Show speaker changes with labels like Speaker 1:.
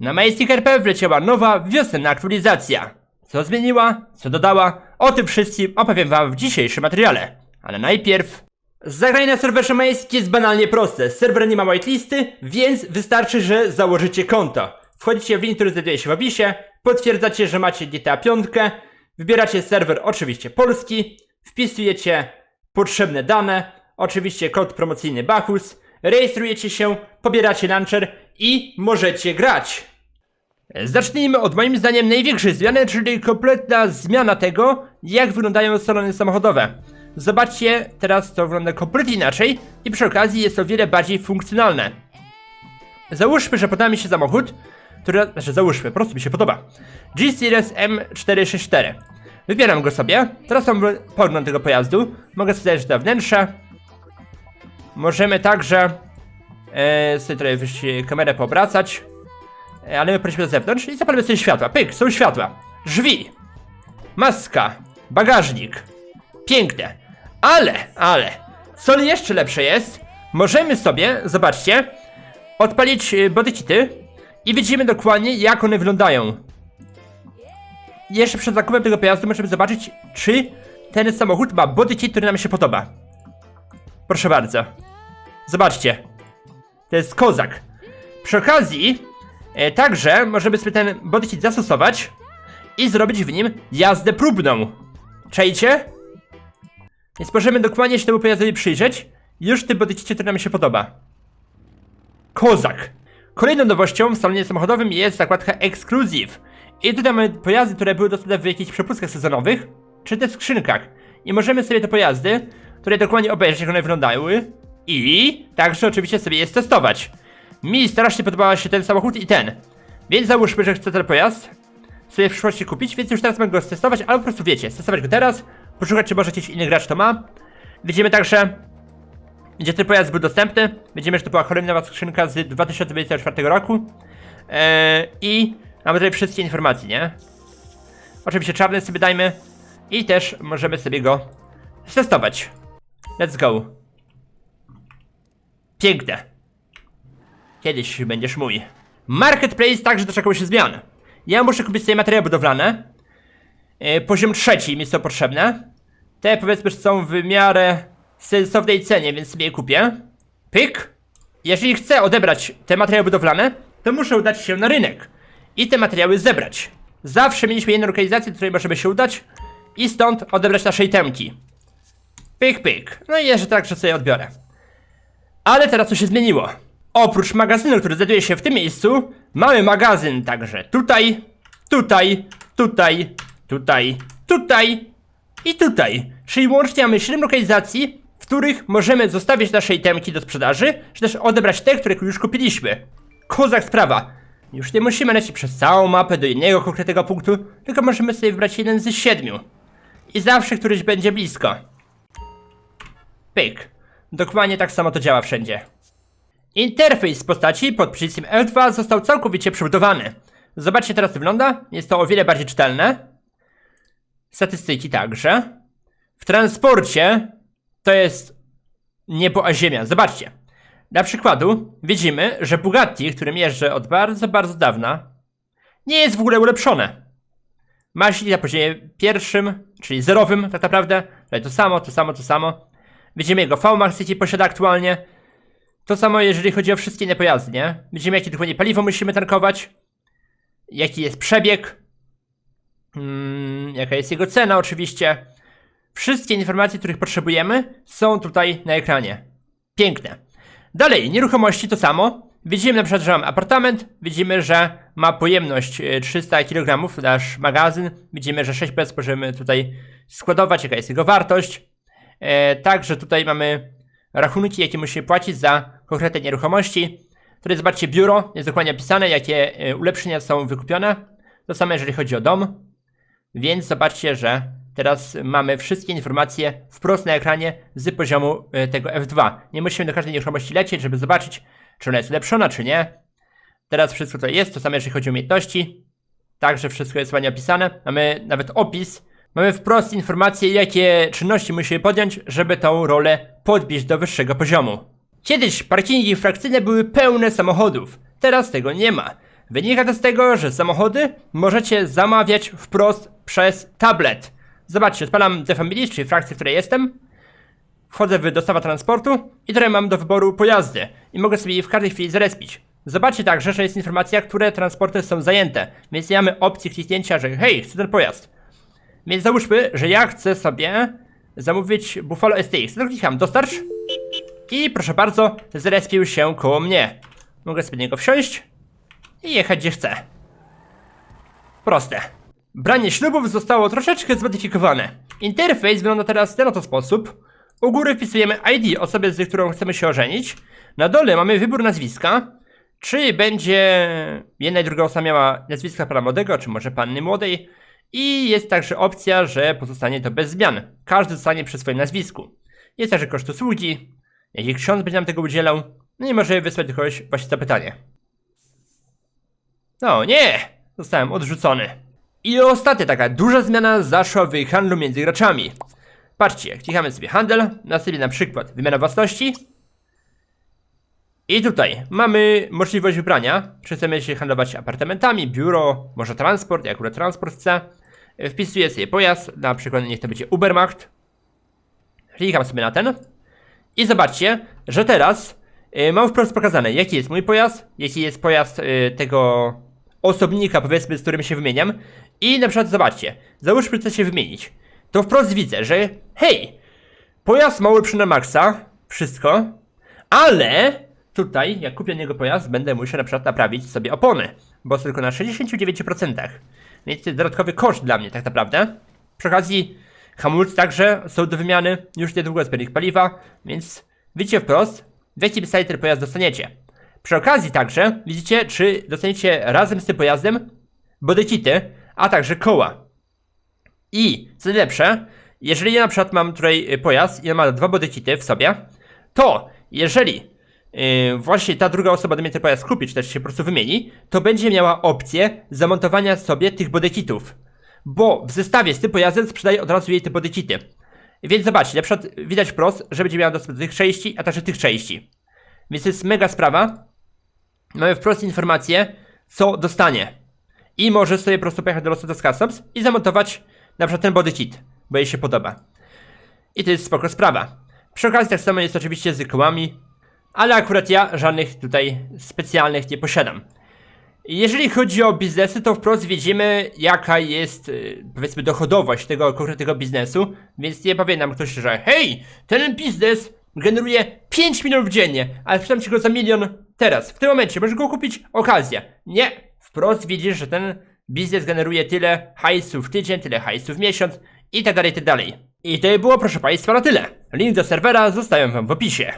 Speaker 1: Na Majestic.rp wleciała nowa wiosenna aktualizacja. Co zmieniła, co dodała, o tym wszystkim opowiem wam w dzisiejszym materiale. Ale najpierw... Zagranie na serwerze Majestic jest banalnie proste. Serwer nie ma whitelisty, więc wystarczy, że założycie konto. Wchodzicie w link, który znajduje się w opisie, potwierdzacie, że macie GTA 5, wybieracie serwer oczywiście polski, wpisujecie potrzebne dane, oczywiście kod promocyjny Bachus, rejestrujecie się, pobieracie launcher i możecie grać. Zacznijmy od moim zdaniem największej zmiany, czyli kompletna zmiana tego, jak wyglądają salony samochodowe. Zobaczcie, teraz to wygląda kompletnie inaczej i przy okazji jest o wiele bardziej funkcjonalne. Załóżmy, że podoba mi się samochód, który, znaczy załóżmy, po prostu mi się podoba. G-Series M464. Wybieram go sobie, teraz mam pogląd tego pojazdu, mogę sobie zajrzeć na wnętrze. Możemy także e, sobie tutaj kamerę poobracać. E, ale my polecimy do zewnątrz i zapalimy sobie światła. Pyk, są światła. Drzwi. Maska. Bagażnik. Piękne. Ale, ale, co jeszcze lepsze jest, możemy sobie, zobaczcie, odpalić e, bodykity i widzimy dokładnie jak one wyglądają. Jeszcze przed zakupem tego pojazdu możemy zobaczyć, czy ten samochód ma bodykit, który nam się podoba. Proszę bardzo. Zobaczcie. To jest kozak. Przy okazji, także możemy sobie ten bodykit zastosować i zrobić w nim jazdę próbną. Czajcie? Więc możemy dokładnie się temu pojazdowi przyjrzeć już w tym bodykicie, który nam się podoba. Kozak. Kolejną nowością w salonie samochodowym jest zakładka Exclusive. I tutaj mamy pojazdy, które były dostępne w jakichś przepustkach sezonowych, czy też skrzynkach. I możemy sobie te pojazdy, które dokładnie obejrzeć, jak one wyglądały, i także oczywiście sobie je testować. Mi strasznie podobał się ten samochód i ten. Więc załóżmy, że chcę ten pojazd sobie w przyszłości kupić, więc już teraz mogę go testować, albo po prostu wiecie, testować go teraz, poszukać, czy może jakiś inny gracz to ma. Widzimy także, gdzie ten pojazd był dostępny. Widzimy, że to była kolejna skrzynka z 2024 roku. Eee, I mamy tutaj wszystkie informacje, nie? Oczywiście czarny sobie dajmy. I też możemy sobie go testować. Let's go. Piękne. Kiedyś będziesz mój. Marketplace także doczekał się zmian. Ja muszę kupić sobie materiały budowlane. Yy, poziom trzeci mi są potrzebne. Te powiedzmy, że są w miarę sensownej cenie, więc sobie je kupię. Pyk. Jeżeli chcę odebrać te materiały budowlane, to muszę udać się na rynek i te materiały zebrać. Zawsze mieliśmy jedną lokalizację, do której możemy się udać i stąd odebrać nasze itemki. Pyk, pyk. No i jeszcze także sobie odbiorę. Ale teraz to się zmieniło. Oprócz magazynu, który znajduje się w tym miejscu, mamy magazyn także tutaj, tutaj, tutaj, tutaj, tutaj i tutaj. Czyli łącznie mamy 7 lokalizacji, w których możemy zostawić nasze itemki do sprzedaży, czy też odebrać te, które już kupiliśmy. Kozak sprawa. Już nie musimy lecieć przez całą mapę do innego konkretnego punktu, tylko możemy sobie wybrać jeden z siedmiu. I zawsze któryś będzie blisko. Pyk. Dokładnie tak samo to działa wszędzie. Interfejs postaci pod przyciskiem F2 został całkowicie przebudowany. Zobaczcie teraz wygląda, jest to o wiele bardziej czytelne. Statystyki także. W transporcie to jest niebo a ziemia. Zobaczcie. Dla przykładu widzimy, że Bugatti, którym jeżdżę od bardzo, bardzo dawna, nie jest w ogóle ulepszone. Ma silnik na poziomie pierwszym, czyli zerowym tak naprawdę. Tutaj to samo, to samo, to samo. Widzimy jego VMAX, jaki posiada aktualnie. To samo jeżeli chodzi o wszystkie inne pojazdy, nie? Widzimy jakie dokładnie paliwo musimy tankować. Jaki jest przebieg. Mm, jaka jest jego cena oczywiście. Wszystkie informacje, których potrzebujemy są tutaj na ekranie. Piękne. Dalej, nieruchomości to samo. Widzimy na przykład, że mam apartament, widzimy, że ma pojemność e, 300 kg nasz magazyn, widzimy, że 6 PS możemy tutaj składować, jaka jest jego wartość. E, także tutaj mamy rachunki, jakie musimy płacić za konkretne nieruchomości. Tutaj zobaczcie biuro, jest dokładnie opisane, jakie e, ulepszenia są wykupione. To samo jeżeli chodzi o dom. Więc zobaczcie, że teraz mamy wszystkie informacje wprost na ekranie z poziomu e, tego F2. Nie musimy do każdej nieruchomości lecieć, żeby zobaczyć, czy ona jest ulepszona, czy nie. Teraz wszystko to jest, to samo jeżeli chodzi o umiejętności. Także wszystko jest ładnie opisane. Mamy nawet opis. Mamy wprost informacje, jakie czynności musimy podjąć, żeby tą rolę podbić do wyższego poziomu. Kiedyś parkingi frakcyjne były pełne samochodów. Teraz tego nie ma. Wynika to z tego, że samochody możecie zamawiać wprost przez tablet. Zobaczcie, odpalam The Family, czyli frakcję, w której jestem. Wchodzę w dostawa transportu i tutaj mam do wyboru pojazdy i mogę sobie w każdej chwili zarespić. Zobaczcie także, że jest informacja, które transporty są zajęte, więc nie mamy opcji kliknięcia, że hej, chcę ten pojazd. Więc załóżmy, że ja chcę sobie zamówić Buffalo STX. No klikam dostarcz i proszę bardzo, zrespił się koło mnie. Mogę sobie do niego wsiąść i jechać gdzie chcę. Proste. Branie ślubów zostało troszeczkę zmodyfikowane. Interfejs wygląda teraz w ten oto sposób. U góry wpisujemy ID osoby, z którą chcemy się ożenić. Na dole mamy wybór nazwiska. Czy będzie jedna i druga osoba miała nazwiska pana młodego, czy może panny młodej. I jest także opcja, że pozostanie to bez zmian. Każdy zostanie przy swoim nazwisku. Jest także koszt usługi, jaki ksiądz będzie nam tego udzielał. No i może wysłać do kogoś właśnie zapytanie. No nie! Zostałem odrzucony. I ostatnia taka duża zmiana zaszła w handlu między graczami. Patrzcie, klikamy sobie handel, następnie na przykład wymiana własności. I tutaj mamy możliwość wybrania, czy chcemy się handlować apartamentami, biuro, może transport, jak akurat transport chcę. Wpisuję sobie pojazd, na przykład niech to będzie Ubermacht. Klikam sobie na ten. I zobaczcie, że teraz y, mam wprost pokazane, jaki jest mój pojazd, jaki jest pojazd y, tego osobnika, powiedzmy, z którym się wymieniam. I na przykład zobaczcie, załóżmy, chcę się wymienić. To wprost widzę, że hej, pojazd mały przy na maksa, wszystko, ale tutaj, jak kupię niego pojazd, będę musiał na przykład naprawić sobie opony, bo są tylko na 69%. Więc to jest dodatkowy koszt dla mnie tak naprawdę. Przy okazji hamulce także są do wymiany, już niedługo zbiornik paliwa, więc widzicie wprost, w jakim stanie ten pojazd dostaniecie. Przy okazji także widzicie, czy dostaniecie razem z tym pojazdem bodykity, a także koła. I co najlepsze, jeżeli ja na przykład mam tutaj pojazd i on ma dwa bodykity w sobie, to jeżeli yy, właśnie ta druga osoba do mnie ten pojazd kupi, czy też się po prostu wymieni, to będzie miała opcję zamontowania sobie tych bodykitów. Bo w zestawie z tym pojazdem sprzedaje od razu jej te bodykity. Więc zobaczcie, na przykład widać wprost, że będzie miała dostęp do tych części, a także tych części. Więc to jest mega sprawa. Mamy wprost informację, co dostanie. I może sobie po prostu pojechać do Los Santos Customs i zamontować na przykład ten body kit, bo jej się podoba. I to jest spoko sprawa. Przy okazji tak samo jest oczywiście z kołami, ale akurat ja żadnych tutaj specjalnych nie posiadam. Jeżeli chodzi o biznesy, to wprost widzimy jaka jest y, powiedzmy dochodowość tego konkretnego biznesu, więc nie powie nam ktoś, że hej, ten biznes generuje 5 milionów dziennie, ale sprzedam ci go za milion teraz, w tym momencie, możesz go kupić, okazja. Nie, wprost widzisz, że ten biznes generuje tyle hajsu w tydzień, tyle hajsu w miesiąc i tak dalej, i tak dalej. I to było proszę Państwa na tyle. Link do serwera zostawiam Wam w opisie.